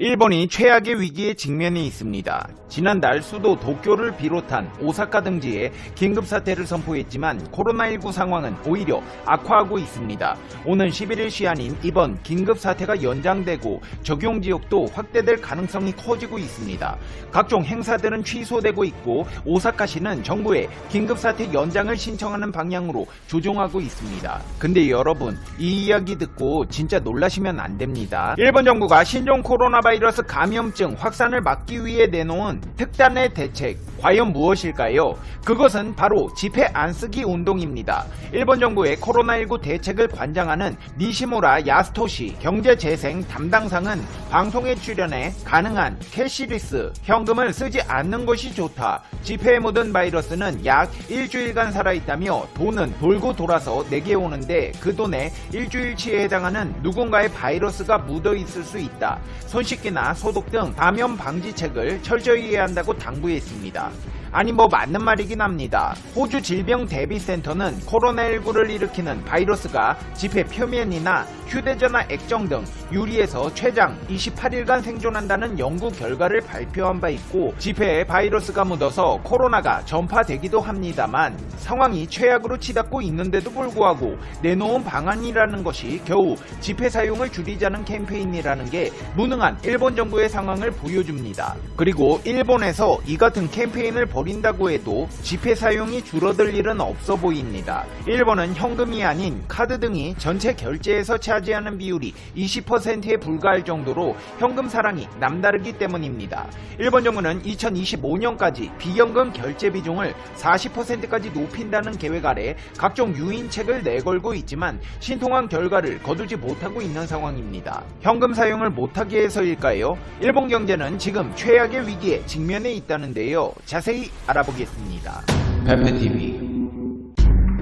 일본이 최악의 위기에 직면해 있습니다. 지난달 수도 도쿄를 비롯한 오사카 등지에 긴급사태를 선포했지만 코로나19 상황은 오히려 악화하고 있습니다. 오는 11일 시한인 이번 긴급사태가 연장되고 적용 지역도 확대될 가능성이 커지고 있습니다. 각종 행사들은 취소되고 있고 오사카시는 정부에 긴급사태 연장을 신청하는 방향으로 조종하고 있습니다. 근데 여러분 이 이야기 듣고 진짜 놀라시면 안 됩니다. 일본 정부가 신종 코로나 바이러스 감염증 확산을 막기 위해 내놓은 특단의 대책 과연 무엇일까요? 그것은 바로 집회 안 쓰기 운동입니다. 일본 정부의 코로나19 대책을 관장하는 니시무라 야스토시 경제재생 담당상은 방송에 출연해 가능한 캐시리스 현금을 쓰지 않는 것이 좋다. 집회에 묻은 바이러스는 약 일주일간 살아있다며 돈은 돌고 돌아서 내게 오는데 그 돈에 일주일치에 해당하는 누군가의 바이러스가 묻어 있을 수 있다. 손 씻기나 소독 등 감염 방지책을 철저히 해야 한다고 당부했습니다. path. 아니 뭐 맞는 말이긴 합니다. 호주 질병대비센터는 코로나19를 일으키는 바이러스가 지폐 표면이나 휴대전화 액정 등 유리에서 최장 28일간 생존한다는 연구 결과를 발표한 바 있고 지폐에 바이러스가 묻어서 코로나가 전파되기도 합니다만 상황이 최악으로 치닫고 있는데도 불구하고 내놓은 방안이라는 것이 겨우 지폐 사용을 줄이자는 캠페인이라는 게 무능한 일본 정부의 상황을 보여줍니다. 그리고 일본에서 이 같은 캠페인을 벌 인다고 해도 지폐 사용이 줄어들 일은 없어 보입니다. 일본은 현금이 아닌 카드 등이 전체 결제에서 차지하는 비율이 20%에 불과할 정도로 현금 사랑이 남다르기 때문입니다. 일본 정부는 2025년까지 비현금 결제 비중을 40%까지 높인다는 계획 아래 각종 유인책을 내걸고 있지만 신통한 결과를 거두지 못하고 있는 상황입니다. 현금 사용을 못하게 해서일까요? 일본 경제는 지금 최악의 위기에 직면해 있다는데요. 자세히 알아보겠습니다. 페페TV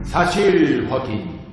사실 확인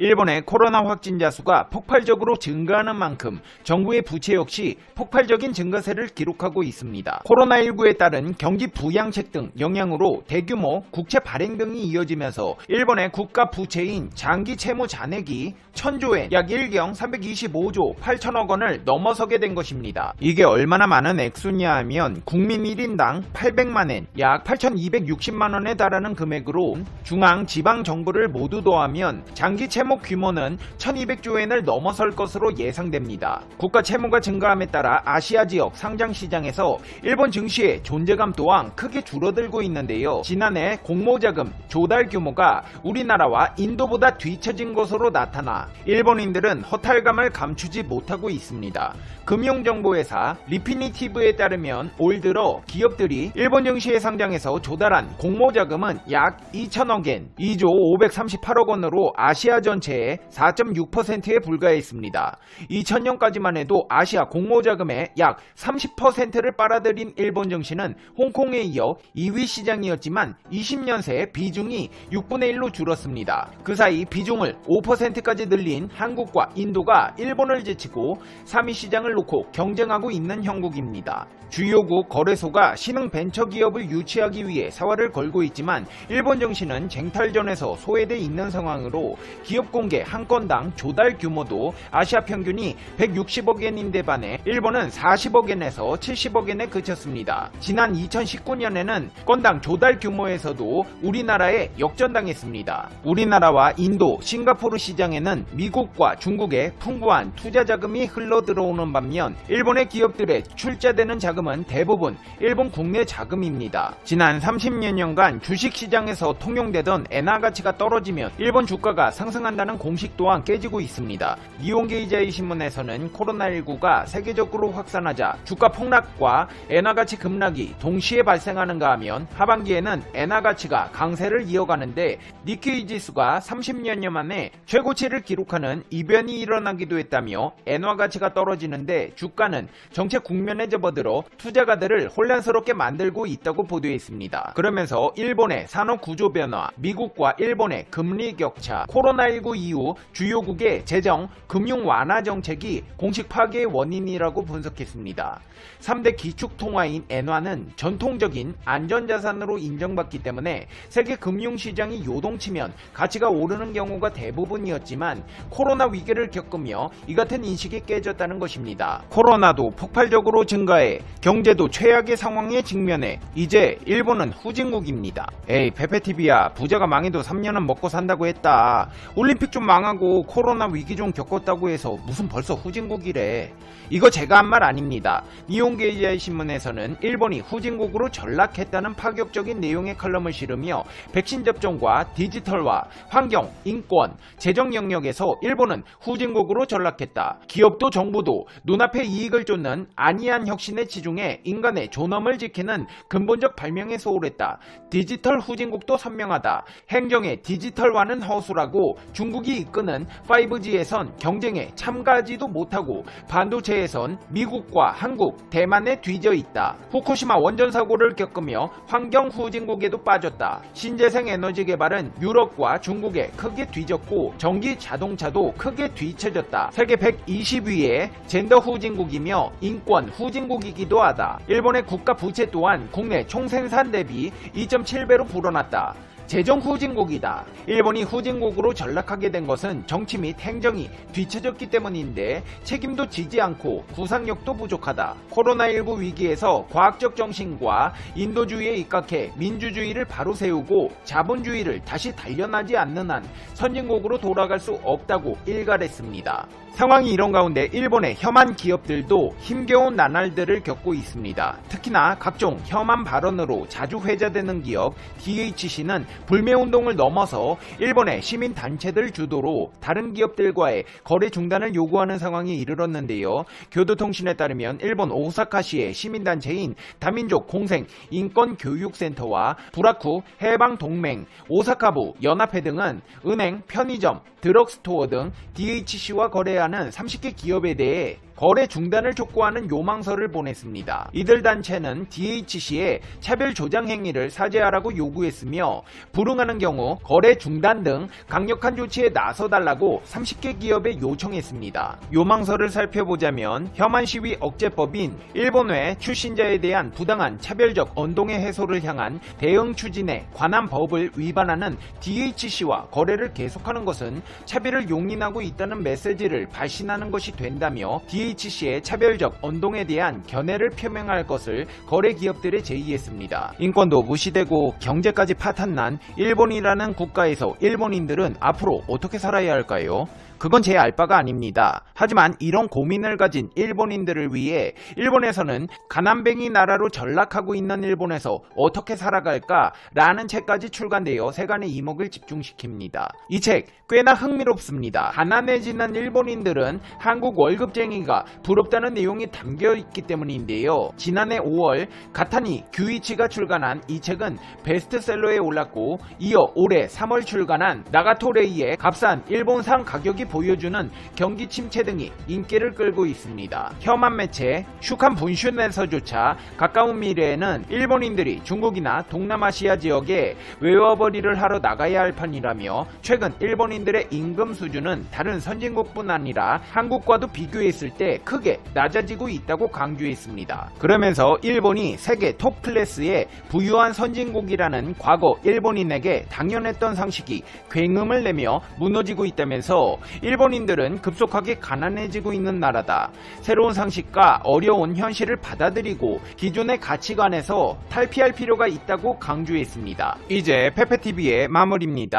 일본의 코로나 확진자 수가 폭발적으로 증가하는 만큼 정부의 부채 역시 폭발적인 증가세를 기록하고 있습니다. 코로나19에 따른 경기 부양책 등 영향으로 대규모 국채 발행 등이 이어지면서 일본의 국가 부채인 장기 채무 잔액이 1000조엔 약 1경 325조 8천억 원을 넘어서게 된 것입니다. 이게 얼마나 많은 액수냐 하면 국민 1인당 800만엔 약 8260만 원에 달하는 금액으로 중앙 지방 정부를 모두 더하면 장기 채무 규모는 1200조 엔을 넘어설 것으로 예상됩니다. 국가 채무가 증가함에 따라 아시아 지역 상장 시장에서 일본 증시의 존재감 또한 크게 줄어들고 있는데요. 지난해 공모자금 조달 규모가 우리나라와 인도보다 뒤처진 것으로 나타나 일본인들은 허탈감을 감추지 못하고 있습니다. 금융정보회사 리피니티브에 따르면 올 들어 기업들이 일본 증시에 상장해서 조달한 공모자금은 약 2천억 엔 2조 538억 원으로 아시아 전 체의 4.6%에 불과했습니다. 2000년까지만 해도 아시아 공모 자금의 약 30%를 빨아들인 일본 증시는 홍콩에 이어 2위 시장이었지만 20년 새 비중이 6분의 1로 줄었습니다. 그 사이 비중을 5%까지 늘린 한국과 인도가 일본을 제치고 3위 시장을 놓고 경쟁하고 있는 형국입니다. 주요국 거래소가 신흥 벤처 기업을 유치하기 위해 사활을 걸고 있지만 일본 증시는 쟁탈전에서 소외돼 있는 상황으로 기업 공개 한 건당 조달 규모도 아시아 평균이 160억 엔인데 반해 일본은 40억 엔에서 70억 엔에 그쳤습니다. 지난 2019년에는 건당 조달 규모에서도 우리나라에 역전당했습니다. 우리나라와 인도, 싱가포르 시장에는 미국과 중국의 풍부한 투자 자금이 흘러 들어오는 반면 일본의 기업들의 출자되는 자금은 대부분 일본 국내 자금입니다. 지난 30여 년간 주식 시장에서 통용되던 엔화 가치가 떨어지면 일본 주가가 상승한 다는 공식 또한 깨지고 있습니다. 이온게이자이 신문에서는 코로나19가 세계적으로 확산하자 주가 폭락과 엔화 가치 급락이 동시에 발생하는가 하면 하반기에는 엔화 가치가 강세를 이어가는데 니케이 지수가 30년여 만에 최고치를 기록하는 이변이 일어나기도 했다며 엔화 가치가 떨어지는데 주가는 정책 국면에 접어들어 투자가들을 혼란스럽게 만들고 있다고 보도했습니다. 그러면서 일본의 산업 구조 변화, 미국과 일본의 금리 격차, 코로나19 코로나19 이후 주요국의 재정, 금융 완화 정책이 공식 파괴의 원인이라고 분석했습니다. 3대 기축 통화인 엔화는 전통적인 안전자산으로 인정받기 때문에 세계 금융시장이 요동치면 가치가 오르는 경우가 대부분이었지만 코로나 위기를 겪으며 이 같은 인식이 깨졌다는 것입니다. 코로나도 폭발적으로 증가해 경제도 최악의 상황에 직면해 이제 일본은 후진국입니다. 에이 페페TV야 부자가 망해도 3년은 먹고 산다고 했다. 올림픽 좀 망하고 코로나 위기 좀 겪었다고 해서 무슨 벌써 후진국이래. 이거 제가 한 말 아닙니다. 니온게이아의 신문에서는 일본이 후진국으로 전락했다는 파격적인 내용의 칼럼을 실으며 백신 접종과 디지털화, 환경, 인권, 재정 영역에서 일본은 후진국으로 전락했다. 기업도 정부도 눈앞에 이익을 쫓는 안이한 혁신에 치중해 인간의 존엄을 지키는 근본적 발명에 소홀했다. 디지털 후진국도 선명하다. 행정의 디지털화는 허술하고 중국이 이끄는 5G에선 경쟁에 참가하지도 못하고 반도체에선 미국과 한국, 대만에 뒤져 있다. 후쿠시마 원전 사고를 겪으며 환경 후진국에도 빠졌다. 신재생 에너지 개발은 유럽과 중국에 크게 뒤졌고 전기 자동차도 크게 뒤처졌다. 세계 120위의 젠더 후진국이며 인권 후진국이기도 하다. 일본의 국가 부채 또한 국내 총생산 대비 2.7배로 불어났다. 재정 후진국이다. 일본이 후진국으로 전락하게 된 것은 정치 및 행정이 뒤처졌기 때문인데 책임도 지지 않고 구상력도 부족하다. 코로나19 위기에서 과학적 정신과 인도주의에 입각해 민주주의를 바로 세우고 자본주의를 다시 단련하지 않는 한 선진국으로 돌아갈 수 없다고 일갈했습니다. 상황이 이런 가운데 일본의 혐한 기업들도 힘겨운 나날들을 겪고 있습니다. 특히나 각종 혐한 발언으로 자주 회자되는 기업 DHC는 불매운동을 넘어서 일본의 시민단체들 주도로 다른 기업들과의 거래 중단을 요구하는 상황에 이르렀는데요. 교도통신에 따르면 일본 오사카시의 시민단체인 다민족 공생 인권교육센터와 부라쿠 해방동맹, 오사카부 연합회 등은 은행, 편의점, 드럭스토어 등 DHC와 거래하는 30개 기업에 대해 거래 중단을 촉구하는 요망서를 보냈습니다. 이들 단체는 DHC에 차별 조장 행위를 사죄하라고 요구했으며 불응하는 경우 거래 중단 등 강력한 조치에 나서달라고 30개 기업에 요청했습니다. 요망서를 살펴보자면 혐한 시위 억제법인 일본 외 출신자에 대한 부당한 차별적 언동의 해소를 향한 대응 추진에 관한 법을 위반하는 DHC와 거래를 계속하는 것은 차별을 용인하고 있다는 메시지를 발신하는 것이 된다며 DHC의 차별적 언동에 대한 견해를 표명할 것을 거래 기업들에 제의했습니다. 인권도 무시되고 경제까지 파탄난 일본이라는 국가에서 일본인들은 앞으로 어떻게 살아야 할까요? 그건 제 알바가 아닙니다. 하지만 이런 고민을 가진 일본인들을 위해 일본에서는 가난뱅이 나라로 전락하고 있는 일본에서 어떻게 살아갈까? 라는 책까지 출간되어 세간의 이목을 집중시킵니다. 이 책 꽤나 흥미롭습니다. 가난해지는 일본인들은 한국 월급쟁이가 부럽다는 내용이 담겨 있기 때문인데요. 지난해 5월 가타니 규이치가 출간한 이 책은 베스트셀러에 올랐고 이어 올해 3월 출간한 나가토레이의 값싼 일본산 가격이 보여주는 경기 침체 등이 인기를 끌고 있습니다. 혐한 매체 슈칸 분슈에서조차 가까운 미래에는 일본인들이 중국이나 동남아시아 지역에 외화벌이를 하러 나가야 할 판이라며 최근 일본인들의 임금 수준은 다른 선진국뿐 아니라 한국과도 비교했을 때 크게 낮아지고 있다고 강조했습니다. 그러면서 일본이 세계 톱 클래스의 부유한 선진국이라는 과거 일본인에게 당연했던 상식이 굉음을 내며 무너지고 있다면서 일본인들은 급속하게 가난해지고 있는 나라다. 새로운 상식과 어려운 현실을 받아들이고 기존의 가치관에서 탈피할 필요가 있다고 강조했습니다. 이제 페페TV의 마무리입니다.